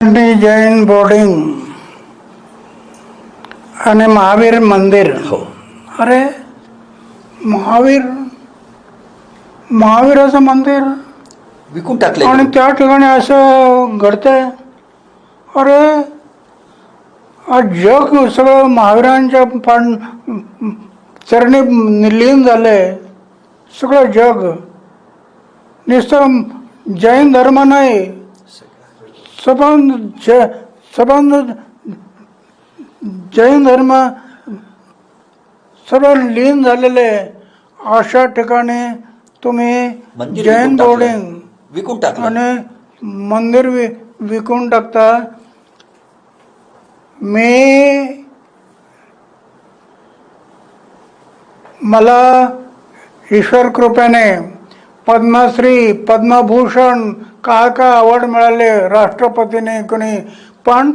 Jain boarding आणि महावीर मंदिर. हो. अरे महावीर महावीराचं मंदिर? विकून टाकले आणि त्या ठिकाणी असं घडतंय? अरे आज जग सगळं महावीरांच्या पान चरणी लीन झालंय. सगळं जग. नुसतं जैन धर्म नाही. सबंध ज सबंध जैन धर्म सर्व लीन झालेले. अशा ठिकाणी तुम्ही जैन. बोर्डिंग विकून टाकलं आणि मंदिर वि विकून टाकता मी मला ईश्वर कृपेने पद्मश्री पद्मभूषण काय काय अवॉर्ड मिळाले राष्ट्रपतीने कोणी? पण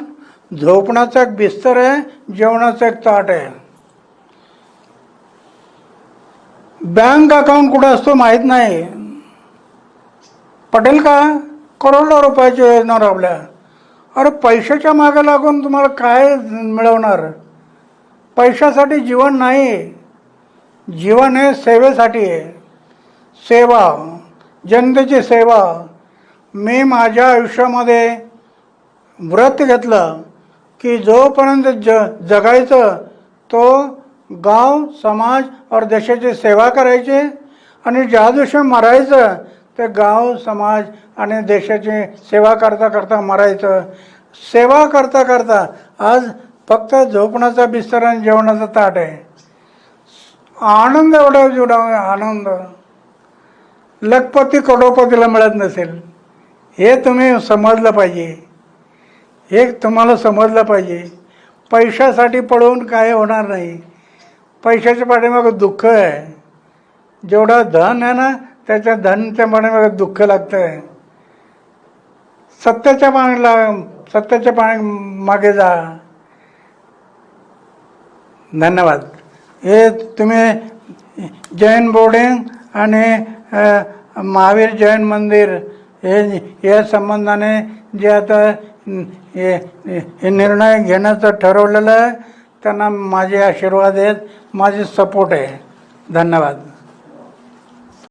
झोपण्याचा एक बिस्तर आहे जेवणाचं एक ताट आहे. बँक अकाउंट कुठं असतो माहीत नाही. पटेल का? करोडो रुपयाची योजना राबल्या. अरे पैशाच्या मागे लागून तुम्हाला काय मिळवणार? पैशासाठी जीवन नाही. जीवन हे सेवेसाठी आहे. सेवा जनतेची सेवा. मी माझ्या आयुष्यामध्ये व्रत घेतलं की जोपर्यंत ज जगायचं तो गाव समाज और देशाची सेवा करायची आणि ज्या दिवशी मरायचं ते गाव समाज आणि देशाची सेवा करता करता मरायचं. सेवा करता करता आज फक्त झोपण्याचा बिस्तर आणि जेवणाचा ताट आहे. आनंद एवढा जेवढा आनंद. लखपती करोडपतीला मिळत नसेल. हे तुम्ही समजलं पाहिजे. हे तुम्हाला समजलं पाहिजे. पैशासाठी पळवून काय होणार नाही. पैशाच्या पाठीमागं दुःख आहे. जेवढं धन आहे ना त्याच्या धनच्या पाठीमागं दुःख लागतं आहे सत्याच्या पाण्याला सत्याच्या पाणी मागे जा. धन्यवाद. हे तुम्ही जैन बोर्डिंग आणि महावीर जैन मंदिर हे या संबंधाने जे आता हे हे निर्णय घेण्याचं ठरवलेलं आहे. त्यांना माझे आशीर्वाद आहेत माझे सपोर्ट आहे. धन्यवाद.